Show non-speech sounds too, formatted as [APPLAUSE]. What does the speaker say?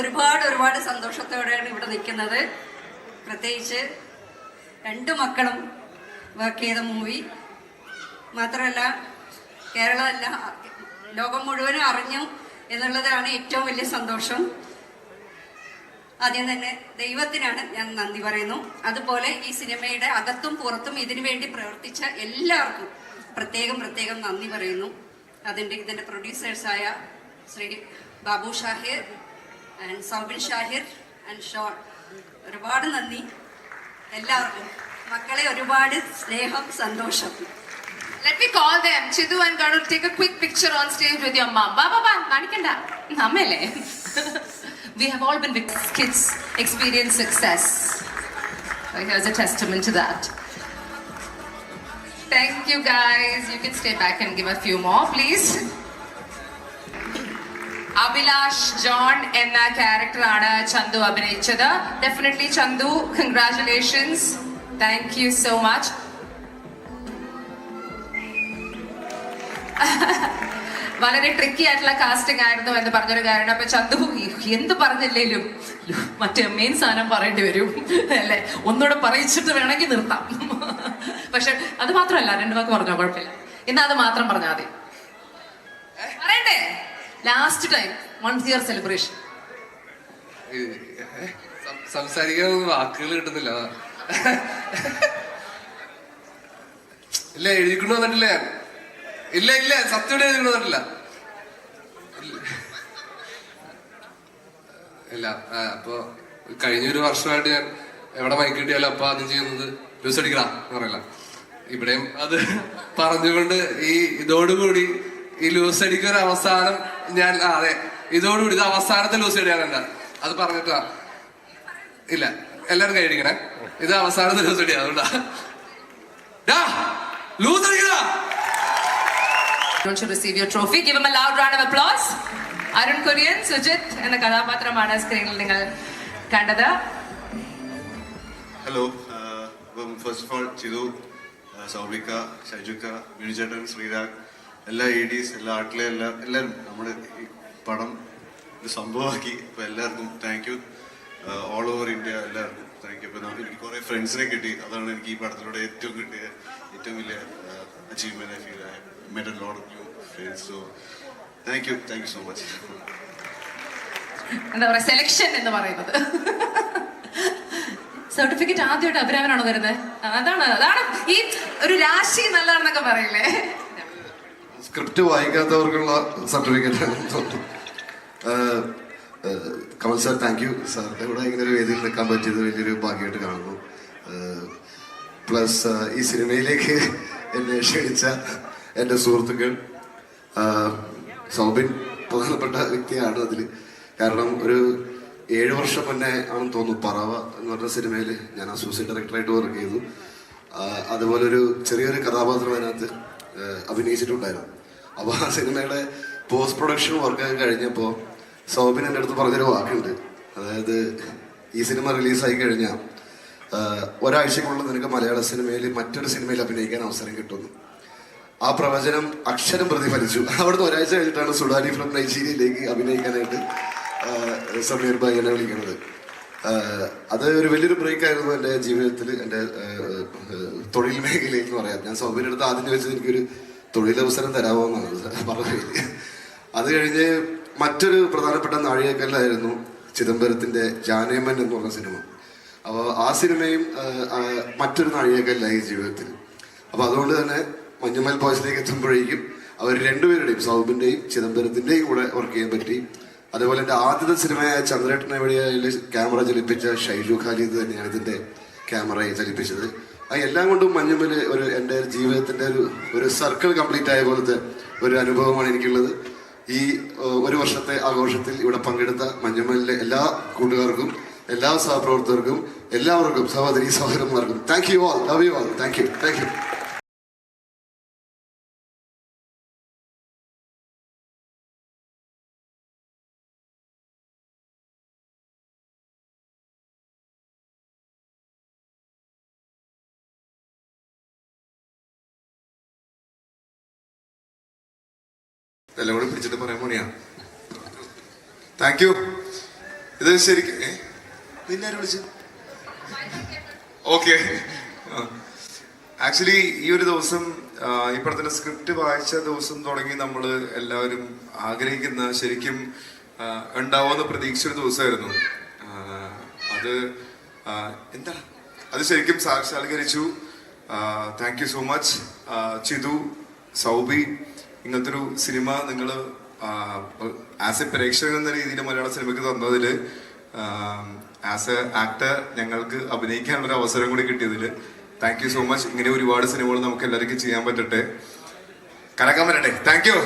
ഒരുപാട് ഒരുപാട് സന്തോഷത്തോടെയാണ് ഇവിടെ നിൽക്കുന്നത്. പ്രത്യേകിച്ച് രണ്ട് മക്കളും വർക്ക് ചെയ്ത മൂവി മാത്രമല്ല കേരളമല്ല ലോകം മുഴുവനും അറിഞ്ഞു എന്നുള്ളതാണ് ഏറ്റവും വലിയ സന്തോഷം. ആദ്യം തന്നെ ദൈവത്തിനാണ് ഞാൻ നന്ദി പറയുന്നു. അതുപോലെ ഈ സിനിമയുടെ അകത്തും പുറത്തും ഇതിനു വേണ്ടി പ്രവർത്തിച്ച എല്ലാവർക്കും പ്രത്യേകം പ്രത്യേകം നന്ദി പറയുന്നു. അതിന്റെ ഇതിന്റെ പ്രൊഡ്യൂസേഴ്സായ ശ്രീ ബാബു ഷാഹിർ ആൻഡ് സൗബിൻ ഷാഹിർ ആൻഡ് ഷോൺ ഒരുപാട് നന്ദി എല്ലാവർക്കും മക്കളെ ഒരുപാട് സ്നേഹം സന്തോഷം Let me call them. Chidu and Gadu take a quick picture on stage with your mom. Ba ba ba, കാണിക്കണ്ട. നമ്മല്ലേ? We have all been with kids experience success. So here's a testament to that. Thank you guys. You can stay back and give a few more, please. Abhilash John എന്ന ക്യാരക്ടറാണ് ചന്തു അഭിനയിച്ചത്. Definitely Chandu congratulations thank you so much വളരെ tricky ആയിട്ടുള്ള casting ആയിരുന്നു എന്ന് പറഞ്ഞൊരു കാരണം അപ്പൊ ചന്തു എന്ത് പറഞ്ഞില്ലേലും മറ്റേ മെയിൻ സാധനം പറയേണ്ടി വരും. അല്ലെ? ഒന്നുകൂടെ പറയിച്ചിട്ട് വേണമെങ്കിൽ നിർത്താം. [LAUGHS] പക്ഷെ അത് മാത്രമല്ല രണ്ടു വാക്ക് പറഞ്ഞോ കുഴപ്പമില്ല. ഇന്ന് അത് മാത്രം പറഞ്ഞാൽ മതി. Last time one year celebration സംസാരിക്കാൻ വാക്കുകൾ കിട്ടുന്നില്ല. ഇല്ല എഴുതിക്കണു ഞാൻ. ഇല്ല ഇല്ല സത്യം എഴുതിക്കണു വന്നിട്ടില്ല. അപ്പൊ കഴിഞ്ഞൊരു വർഷമായിട്ട് ഞാൻ എവിടെ മൈക്ക് കിട്ടിയാലും അപ്പൊ ആദ്യം ചെയ്യുന്നത് ലൂസ് അടിക്കടാ എന്ന് ഇവിടെയും അത് പറഞ്ഞുകൊണ്ട് ഈ ഇതോടുകൂടി ഈ ലൂസ് അടിക്കൊരു അവസാനം ഞാൻ ആ, അതെ. ഇതോടുകൂടി ഇത് അവസാനത്തെ ലൂസ് അടിയാണല്ല അത് പറഞ്ഞിട്ടാ. ഇല്ല എല്ലാരും കൈയടിക്കണേ ഇത് അവസാനത്തെ ലൂസ് അതുകൊണ്ടാ. അടിക്കടാ. Don't you receive your trophy? Give him a loud round of applause. Arun Kurian Sujith എന്ന കഥാപാത്രമാണ് സ്ക്രീനിൽ നിങ്ങൾ കണ്ടത്. Hello first of all Chithu Soubikka Shaijukka മിനുചേട്ടൻ Sreerag എല്ലാ എ എല്ലാ ആർട്ടിലെ എല്ലാ എല്ലാവരും നമ്മുടെ ഈ പടം സംഭവമാക്കി. അപ്പോൾ എല്ലാവർക്കും thank you all over India എല്ലാവർക്കും താങ്ക് യു അപ്പോൾ എനിക്ക് കുറേ ഫ്രണ്ട്സിനെ കിട്ടി. അതാണ് എനിക്ക് ഈ പടത്തിലൂടെ ഏറ്റവും കിട്ടിയ ഏറ്റവും വലിയ അച്ചീവ്മെന്റ് ഐ ഫീൽ ആയ medal a lot of new friends so thank you thank you so much എന്താ പറയാ സെലക്ഷൻ എന്ന് പറയുന്നത്. സർട്ടിഫിക്കറ്റ് ആദ്യമായിട്ട് അഭിരാമനാണോ വരുന്നത് അതാണ് അതാണ് ഈ ഒരു രാശി നല്ലതാണെന്നൊക്കെ പറയില്ലേ? Script വായിക്കാത്തവർക്കുള്ള certificate Kamal sir thank you സാറിന്റെ കൂടെ ഇങ്ങനെ ഒരു വേദിയിൽ നിൽക്കാൻ പറ്റിയത് വലിയൊരു ഭാഗ്യമായിട്ട് കാണുന്നു. പ്ലസ് ഈ സിനിമയിലേക്ക് എന്നെ ക്ഷണിച്ച എന്റെ സുഹൃത്തുക്കൾ സൗബിൻ പ്രധാനപ്പെട്ട വ്യക്തിയാണ് അതിൽ കാരണം ഒരു ഏഴ് വർഷം മുന്നേ ആണെന്ന് തോന്നുന്നു പറവ എന്ന് പറഞ്ഞ സിനിമയിൽ ഞാൻ അസോസിയേറ്റ് ഡയറക്ടറായിട്ട് വർക്ക് ചെയ്തു. അതുപോലെ ഒരു ചെറിയൊരു കഥാപാത്രം അതിനകത്ത് അഭിനയിച്ചിട്ടുണ്ടായിരുന്നു. അപ്പോൾ ആ സിനിമയുടെ പോസ്റ്റ് പ്രൊഡക്ഷൻ വർക്കൊക്കെ കഴിഞ്ഞപ്പോൾ സൗബിൻ എന്റെ അടുത്ത് പറഞ്ഞൊരു വാക്കുണ്ട്. അതായത് ഈ സിനിമ റിലീസായി കഴിഞ്ഞാൽ ഒരാഴ്ചക്കുള്ളിൽ നിനക്ക് മലയാള സിനിമയിൽ മറ്റൊരു സിനിമയിൽ അഭിനയിക്കാൻ അവസരം കിട്ടുന്നു. ആ പ്രവചനം അക്ഷരം പ്രതിഫലിച്ചു അവിടുന്ന് ഒരാഴ്ച കഴിഞ്ഞിട്ടാണ് സുഡാനി ഫ്രം നൈജീരിയയിലേക്ക് അഭിനയിക്കാനായിട്ട് സമീർ ഭായി എന്നെ വിളിക്കുന്നത്. അത് ഒരു വലിയൊരു ബ്രേക്ക് ആയിരുന്നു എന്റെ ജീവിതത്തിൽ എന്റെ തൊഴിൽ മേഖലയിൽ എന്ന് പറയാം. ഞാൻ സൗബിന്റെ അടുത്ത് ആദ്യം ചോദിച്ചത് എനിക്കൊരു തൊഴിലവസരം തരാമോ എന്നാണ് പറഞ്ഞത് അത് കഴിഞ്ഞ് മറ്റൊരു പ്രധാനപ്പെട്ട നാഴികക്കല്ലായിരുന്നു ചിദംബരത്തിന്റെ ജാനേമൻ എന്ന് പറഞ്ഞ സിനിമ. അപ്പോൾ ആ സിനിമയും മറ്റൊരു നാഴികക്കല്ലായി ജീവിതത്തിൽ. അപ്പോൾ അതുകൊണ്ട് തന്നെ മഞ്ഞുമൽ ബോയ്സിലേക്ക് എത്തുമ്പോഴേക്കും അവർ രണ്ടുപേരുടെയും സൗബിന്റെയും ചിദംബരത്തിന്റെയും കൂടെ വർക്ക് ചെയ്യാൻ പറ്റി. അതേപോലെ എന്റെ ആദ്യത്തെ സിനിമയായ ചന്ദ്രേട്ടനെ വഴിയായി ക്യാമറ ചലിപ്പിച്ച ഷൈജു ഖാലിദ് തന്നെയാണ് ഇതിന്റെ ക്യാമറയെ ചലിപ്പിച്ചത്. അത് എല്ലാം കൊണ്ടും മഞ്ഞുമ്പിൽ ഒരു എന്റെ ജീവിതത്തിന്റെ ഒരു ഒരു സർക്കിൾ കംപ്ലീറ്റ് ആയ പോലത്തെ ഒരു അനുഭവമാണ് എനിക്കുള്ളത്. ഈ ഒരു വർഷത്തെ ആഘോഷത്തിൽ ഇവിടെ പങ്കെടുത്ത മഞ്ഞുമലിലെ എല്ലാ കൂട്ടുകാർക്കും എല്ലാ സഹപ്രവർത്തകർക്കും എല്ലാവർക്കും സഹോദരി സഹോദരന്മാർക്കും thank you all love you all thank you thank you എല്ലാം കൂടി പിടിച്ചിട്ട് പറയാൻ പണിയാണ് താങ്ക് യു ഇത് ശരിക്കും? നിന്നെ ആര് വിളിച്ചു? ഓക്കെ ആക്ച്വലി ഈ ഒരു ദിവസം ഇപ്പോഴത്തെ ഈ സ്ക്രിപ്റ്റ് വായിച്ച ദിവസം തുടങ്ങി നമ്മൾ എല്ലാവരും ആഗ്രഹിക്കുന്ന ശരിക്കും ഉണ്ടാവുമെന്ന് പ്രതീക്ഷ ഒരു ദിവസമായിരുന്നു അത് എന്താ? അത് ശരിക്കും സാക്ഷാത്കരിച്ചു. Thank you so much Chithu Soubi ഇങ്ങനത്തെ ഒരു സിനിമ നിങ്ങൾ ആസ് എ പ്രേക്ഷകൻ എന്ന രീതിയിൽ മലയാള സിനിമയ്ക്ക് തന്നതിൽ ആസ് എ ആക്ടർ ഞങ്ങൾക്ക് അഭിനയിക്കാനുള്ള അവസരം കൂടി കിട്ടിയതിൽ താങ്ക് യു സോ മച്ച് ഇങ്ങനെ ഒരുപാട് സിനിമകൾ നമുക്ക് എല്ലാവർക്കും ചെയ്യാൻ പറ്റട്ടെ. കലക്കാൻ പറ്റട്ടെ താങ്ക് യു